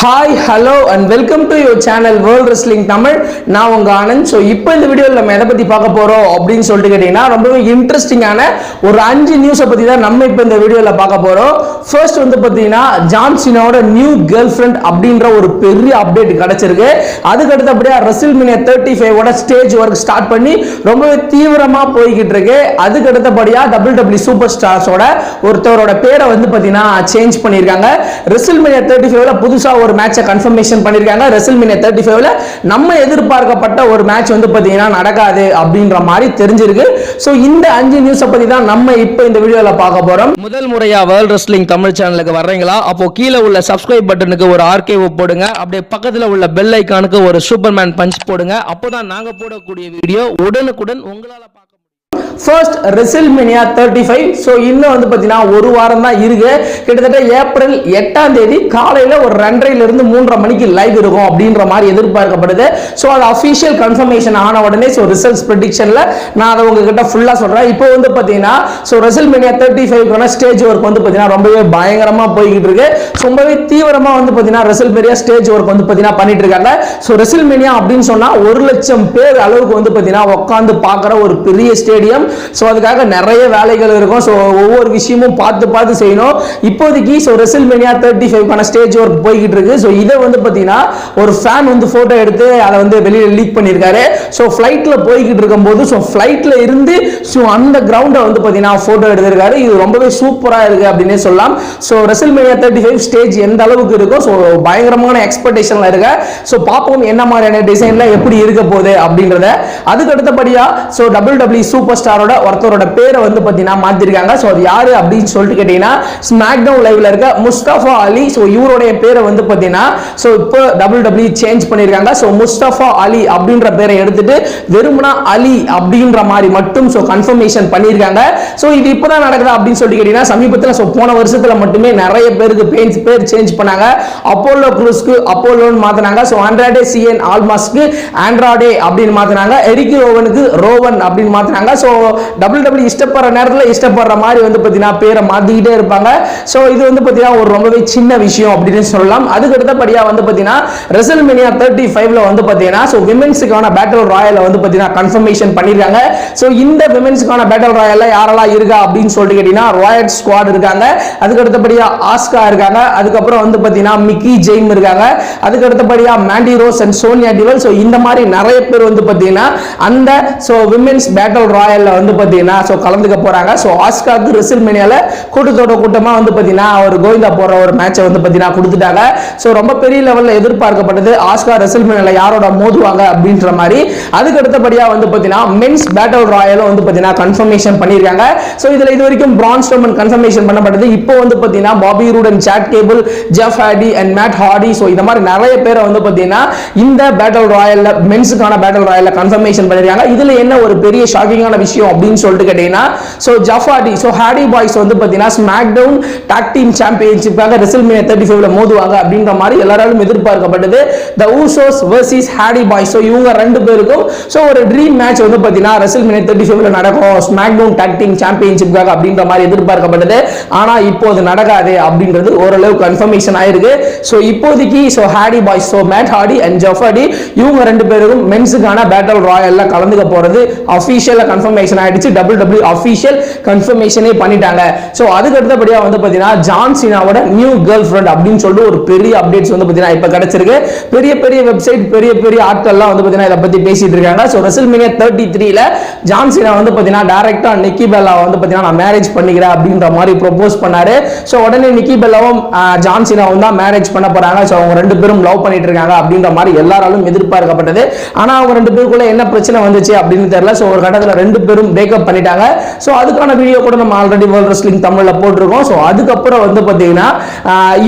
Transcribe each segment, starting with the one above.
Hi hello and welcome to your channel world wrestling Tamil நான் உங்க Anand. So இப்போ இந்த வீடியோவில் நம்ம எதை பற்றி பார்க்க போகிறோம் அப்படின்னு சொல்லிட்டு கேட்டிங்கன்னா ரொம்பவே இன்ட்ரெஸ்டிங்கான ஒரு அஞ்சு நியூஸை பற்றி தான் நம்ம இப்போ இந்த வீடியோவில் பார்க்க போகிறோம் ஃபர்ஸ்ட் வந்து பார்த்தீங்கன்னா ஜான்சினோட நியூ கேர்ள் ஃப்ரெண்ட் அப்படின்ற ஒரு பெரிய அப்டேட் கிடச்சிருக்கு. அதுக்கு அடுத்தபடியாக ரெசில் மினியா தேர்ட்டி ஃபைவோட ஸ்டேஜ் ஒர்க் ஸ்டார்ட் பண்ணி ரொம்பவே தீவிரமாக போய்கிட்டு இருக்கு. அதுக்கு அடுத்தபடியாக டபுள் டபிள்யூ சூப்பர் ஸ்டார்ஸோட ஒருத்தவரோட பேரை வந்து பார்த்தீங்கன்னா சேஞ்ச் பண்ணியிருக்காங்க. ரெசில் மினியா தேர்ட்டி ஃபைவ்ல புதுசாக ஒரு மேட்சை கன்ஃபர்மேஷன் பண்ணியிருக்காங்க ரெசில் தேர்ட்டி ஃபைவ்ல நம்ம எதிர்பார்க்கப்பட்ட ஒரு மேட்ச் வந்து பார்த்தீங்கன்னா நடக்காது அப்படின்ற மாதிரி தெரிஞ்சிருக்கு. ஸோ இந்த அஞ்சு நியூஸை பற்றி தான் நம்ம இப்போ இந்த வீடியோவில் பார்க்க போகிறோம் முதல் முறையாக வேர்ல்ட் ரெஸ்லிங் தமிழ் சேனலுக்கு வர்றீங்களா? அப்போ கீழே உள்ள சப்ஸ்கிரைப் பட்டனுக்கு ஒரு ஆர்கே போடுங்க. அப்படியே பக்கத்தில் உள்ள பெல் ஐக்கானுக்கு ஒரு சூப்பர்மேன் பஞ்ச் போடுங்க. அப்போதான் நாங்க போடக்கூடிய வீடியோ உடனுக்குடன் உங்களால் பார்க்க first WrestleMania thirty five so இன்னும் வந்து பார்த்தீங்கன்னா ஒரு வாரம் தான் இருக்கு. கிட்டத்தட்ட ஏப்ரல் எட்டாம் தேதி காலையில் ஒரு ரெண்டரைலேருந்து மூன்றரை மணிக்கு லைவ் இருக்கும் அப்படின்ற மாதிரி எதிர்பார்க்கப்படுது. ஸோ அது அஃபிஷியல் கன்ஃபர்மேஷன் ஆன உடனே ஸோ ரிசல்ட்ஸ் ப்ரெடிக்ஷனில் நான் அதை உங்ககிட்ட ஃபுல்லாக சொல்கிறேன் இப்போ வந்து பார்த்தீங்கன்னா ஸோ ரெசில்மினியா தேர்ட்டி ஃபைவ்க்கான ஸ்டேஜ் ஒர்க் வந்து பார்த்தீங்கன்னா ரொம்பவே பயங்கரமாக போய்கிட்டு இருக்கு. ரொம்பவே தீவிரமாக வந்து பார்த்தீங்கன்னா ரெசில்மேனியா ஸ்டேஜ் ஒர்க் வந்து பார்த்தீங்கன்னா பண்ணிட்டு இருக்காங்க. ஸோ ரெசில்மெனியா அப்படின்னு சொன்னால் ஒரு லட்சம் பேர் அளவுக்கு வந்து பார்த்தீங்கன்னா உட்காந்து பார்க்குற ஒரு பெரிய ஸ்டேடியம் ஸோ அதுக்காக நிறைய வேலைகள் இருக்கும். ஸோ ஒவ்வொரு விஷயமும் பார்த்து பார்த்து செய்யணும். இப்போதைக்கு ஸோ ரெசில்மேனியா தேர்ட்டி ஃபைவ்க்கான ஸ்டேஜ் ஒர்க் போய்கிட்டு இருக்கு. ஸோ இதை வந்து பார்த்தீங்கன்னா ஒரு ஃபேன் வந்து ஃபோட்டோ எடுத்து அதை வந்து வெளியில் லீக் பண்ணியிருக்காரு. ஸோ ஃப்ளைட்டில் போய்கிட்டு இருக்கும்போது ஸோ ஃப்ளைட்டில் இருந்து ஸோ அந்த கிரவுண்டை வந்து பார்த்தீங்கன்னா ஃபோட்டோ எடுத்திருக்காரு. இது ரொம்பவே சூப்பராக இருக்கு அப்படின்னே சொல்லலாம். So WrestleMania thirty five stage எந்த அளவுக்கு இருக்கும் ஸோ பயங்கரமான எக்ஸ்பெக்டேஷனில் இருக்க. ஸோ பார்ப்போம் என்ன மாதிரியான டிசைனில் எப்படி இருக்க போகுது அப்படின்றத. அதுக்கு அடுத்தபடியாக so double W super star ஸ்டாரோட ஒருத்தரோட பேரை வந்து பார்த்தீங்கன்னா மாற்றிருக்காங்க ஸோ அது யாரு அப்படின்னு சொல்லிட்டு கேட்டிங்கன்னா ஸ்மாக் டவுன் லைவ்ல இருக்க முஸ்தபா அலி. ஸோ இவருடைய பேரை வந்து பார்த்தீங்கன்னா ஸோ இப்போ டபுள் டபிள்யூ சேஞ்ச் பண்ணியிருக்காங்க ஸோ முஸ்தபா அலி அப்படின்ற பேரை எடுத்துட்டு வெறுமனா அலி அப்படின்ற மாதிரி மட்டும் ஸோ கன்ஃபர்மேஷன் பண்ணியிருக்காங்க ஸோ இது இப்போதான் நடக்குதா அப்படின்னு சொல்லிட்டு கேட்டிங்கன்னா சமீபத்தில் ஸோ போன வருஷத்தில் மட்டுமே நிறைய பேருக்கு பேர் பேர் சேஞ்ச் பண்ணாங்க. அப்போலோ குரூஸ்க்கு அப்போலோன்னு மாற்றினாங்க ஸோ ஆண்ட்ராய்டே சிஎன் ஆல்மாஸ்க்கு ஆண்ட்ராய்டே அப்படின்னு மாற்றினாங்க எரிக்கு ரோவனுக்கு ரோவன் அப்படின்னு மாற்றினாங்க ஸோ டபுள் டபுள் இஷ்டப்படுற நேரத்தில் இஷ்டப்படுற மாதிரி வந்து பார்த்தீங்கன்னா பேரை மாற்றிக்கிட்டே இருப்பாங்க. ஸோ இது வந்து பார்த்தீங்கன்னா ஒரு ரொம்பவே சின்ன விஷயம் அப்படின்னு சொல்லலாம். அதுக்கு அடுத்தபடியாக வந்து பார்த்தீங்கன்னா ரெசல்மெனியா தேர்ட்டி ஃபைவ்ல வந்து பார்த்தீங்கன்னா ஸோ விமென்ஸுக்கான பேட்டல் ராயலை வந்து பார்த்தீங்கன்னா கன்ஃபர்மேஷன் பண்ணியிருக்காங்க ஸோ இந்த விமென்ஸுக்கான பேட்டல் ராயல்ல யாரெல்லாம் இருக்கா அப்படின்னு சொல்லிட்டு கேட்டிங்கன்னா ராயட் ஸ்குவாட் இருக்காங்க. அதுக்கு அடுத்தபடியாக ஆஸ்கா இருக்காங்க. அதுக்கப்புறம் வந்து பார்த்தீங்கன்னா மிக்கி ஜெய்ம் இருக்காங்க. அதுக்கு அடுத்தபடியாக Mandy Rose and Sonya Deville so இந்த மாதிரி நிறைய பேர் வந்து பார்த்தீங்கன்னா அந்த ஸோ விமென்ஸ் ராயல் ராயல்ல வந்து பார்த்தீங்கன்னா ஸோ கலந்துக்க போறாங்க. ஸோ ஆஸ்காக்கு ரிசில் மேனியால கூட்டத்தோட கூட்டமாக வந்து பார்த்தீங்கன்னா அவர் கோவிந்தா போகிற ஒரு மேட்சை வந்து பார்த்தீங்கன்னா கொடுத்துட்டாங்க. ஸோ ரொம்ப பெரிய லெவலில் எதிர்பார்க்கப்பட்டது. ஆஸ்கா ரெசில் மேனியால யாரோட மோதுவாங்க அப்படின்ற மாதிரி. அதுக்கு அடுத்தபடியாக வந்து பார்த்தீங்கன்னா மென்ஸ் பேட்டல் ராயலும் வந்து பார்த்தீங்கன்னா கன்ஃபர்மேஷன் பண்ணியிருக்காங்க. ஸோ இதில் இது வரைக்கும் பிரான் ஸ்டோமன் கன்ஃபர்மேஷன் பண்ணப்பட்டது. இப்போ வந்து பார்த்தீங்கன்னா Bobby Roode and Chad Gable Jeff Hardy and Matt Hardy so இந்த மாதிரி நிறைய பேரை வந்து பார்த்தீங்கன்னா இந்த பேட்டல் ராயல்ல மென்ஸுக்கான பேட்டல் ராயலில் கன்ஃபர்மேஷன் பண்ணியிருக்காங்க. இதில் என்ன ஒரு பெரிய ஷாக்கிங்கான விஷயம் அப்படின்னு சொல்லிட்டு கேட்டீங்கன்னா so Jeff Hardy so Hardy Boys வந்து பார்த்தீங்கன்னா ஸ்மாக் டவுன் டாக் டீம் சாம்பியன்ஷிப்பாக ரெசில்மேனியா தேர்ட்டி ஃபைவ்ல மோதுவாங்க அப்படின்ற மாதிரி எல்லாராலும் எதிர்பார்க்கப்பட்டது. The Usos versus Hardy Boys so இவங்க ரெண்டு பேருக்கும் ஸோ ஒரு ட்ரீம் மேட்ச் வந்து பார்த்தீங்கன்னா ரெசில்மேனியா தேர்ட்டி ஃபைவ்ல நடக்கும். ஸ்மாக் டவுன் டாக் டீம் சாம்பியன்ஷிப்காக அப்படின்ற மாதிரி எதிர்பார்க்கப்பட்டது. ஆனால் இப்போ அது நடக்காது அப்படின்றது ஓரளவு கன்ஃபர்மேஷன் ஆயிருக்கு. ஸோ இப்போதைக்கு so Hardy Boys so Matt Hardy and Jeff Hardy இவங்க ரெண்டு பேருக்கும் மென்ஸுக்கான பேட்டல் ராயல்ல கலந்துக்க போறது அஃபீஷியலாக கன்ஃபர்மேஷன் ஆயிடுச்சு. டபுள் டபுள் அஃபிஷியல் கன்ஃபர்மேஷனே பண்ணிட்டாங்க. ஸோ அதுக்கு அடுத்தபடியாக வந்து பார்த்தீங்கன்னா ஜான் சீனாவோட நியூ கேர்ள் ஃப்ரெண்ட் அப்படின்னு சொல்லிட்டு ஒரு பெரிய அப்டேட்ஸ் வந்து பார்த்தீங்கன்னா இப்போ கிடைச்சிருக்கு. பெரிய பெரிய வெப்சைட் பெரிய பெரிய ஆட்கள்லாம் வந்து பார்த்தீங்கன்னா இதை பற்றி பேசிட்டு இருக்காங்க. ஸோ ரெசல் தேர்ட்டி த்ரீல ஜான் சீனா வந்து பார்த்தீங்கன்னா டேரக்டா நிக்கி பெல்லா வந்து பார்த்தீங்கன்னா நான் மேரேஜ் பண்ணிக்கிறேன் அப்படின்ற மாதிரி ப்ரொபோஸ் பண்ணாரு. ஸோ உடனே நிக்கி பெல்லாவும் ஜான் சீனாவும் தான் மேரேஜ் பண்ண போறாங்க. ஸோ அவங்க ரெண்டு பேரும் லவ் பண்ணிட்டு இருக்காங்க அப்படின்ற மாதிரி எல்லாராலும் எதிர்பார்க்கப்பட்டது. ஆனா அவங்க ரெண்டு பேருக்குள்ள என்ன பிரச்சனை வந்துச்சு அப்படின்னு தெரியல. ஸோ ஒரு கட்டத்தில் ரெண்டு பேரும் பிரேக்கப் பண்ணிட்டாங்க. ஸோ அதுக்கான வீடியோ கூட நம்ம ஆல்ரெடி வேர்ல்ட் ரெஸ்லிங் தமிழில் போட்டிருக்கோம். ஸோ அதுக்கப்புறம் வந்து பார்த்தீங்கன்னா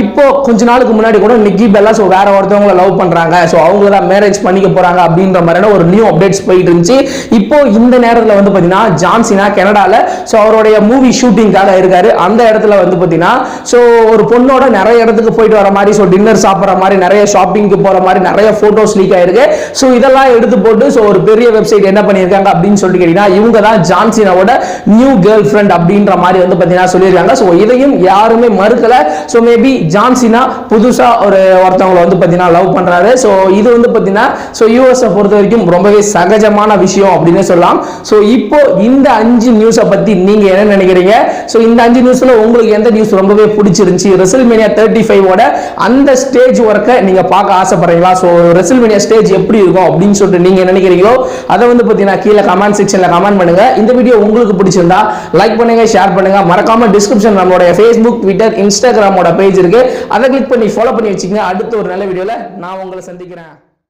இப்போ கொஞ்ச நாளுக்கு முன்னாடி கூட நிக்கி பெல்லா ஸோ வேற ஒருத்தவங்களை லவ் பண்றாங்க. ஸோ அவங்கள தான் மேரேஜ் பண்ணிக்க போறாங்க அப்படின்ற மாதிரியான ஒரு நியூ அப்டேட்ஸ் போயிட்டு இருந்துச்சு. இப்போ இந்த நேரத்தில் வந்து பார்த்தீங்கன்னா ஜான்சினா கனடால ஸோ அவருடைய மூவி ஷூட்டிங்காக இருக்காரு. அந்த இடத்துல வந்து பார்த்தீங்கன்னா ஸோ ஒரு பொண்ணோட நிறைய இடத்துக்கு போயிட்டு வர மாதிரி ஸோ டின்னர் சாப்பிட்ற மாதிரி நிறைய ஷாப்பிங்க்கு போற மாதிரி நிறைய போட்டோஸ் லீக் ஆயிருக்கு. ஸோ இதெல்லாம் எடுத்து போட்டு ஸோ ஒரு பெரிய வெப்சைட் என்ன பண்ணியிருக்காங்க அப்படின்னு சொல்லிட்டு கேட்டீங்கன்னா இவங்க தான் ஜான்சினாவோட நியூ கேர்ள் ஃப்ரெண்ட் அப்படின்ற மாதிரி வந்து பார்த்தீங்கன்னா சொல்லியிருக்காங்க. ஸோ இதையும் யாருமே மறுக்கல. ஸோ மேபி ஜான்சினா புதுசா ஒரு ஒருத்தவங்களை வந்து பார்த்தீங்கன்னா லவ் பண்ணுறாரு ஸோ இது வந்து பார்த்தீங்கன்னா ஸோ யூஎஸை பொறுத்த வரைக்கும் ரொம்பவே சகஜமான விஷயம் அப்படின்னு சொல்லலாம். ஸோ இப்போ இந்த அஞ்சு நியூஸை பத்தி நீங்க என்ன நினைக்கிறீங்க? ஸோ இந்த அஞ்சு நியூஸ்ல உங்களுக்கு எந்த நியூஸ் ரொம்பவே பிடிச்சிருந்துச்சு? ரெசல்மேனியா தேர்ட்டி ஃபைவோட அந்த ஸ்டேஜ் ஒர்க்கை நீங்க பார்க்க ஆசைப்படுறீங்களா? ஸோ ரெசல்மேனியா ஸ்டேஜ் எப்படி இருக்கும் அப்படின்னு சொல்லிட்டு நீங்க நினைக்கிறீங்களோ அதை வந்து பார்த்தீங்கன்னா கீழே கமெண்ட் செக்ஷனில் கமெண்ட் பண்ணுங்க. இந்த வீடியோ உங்களுக்கு பிடிச்சிருந்தா லைக் பண்ணுங்க ஷேர் பண்ணுங்க. மறக்காம டிஸ்கிரிப்ஷன் நம்மளோட ஃபேஸ்புக் ட்விட்டர் இன்ஸ்டாகிராமோட பேஜ் இருக்கு. அதை கிளிக் பண்ணி ஃபாலோ பண்ணி வச்சுக்கோங்க. அடுத்த ஒரு நல்ல வீடியோவில் நான் உங்களை சந்திக்கிறேன்.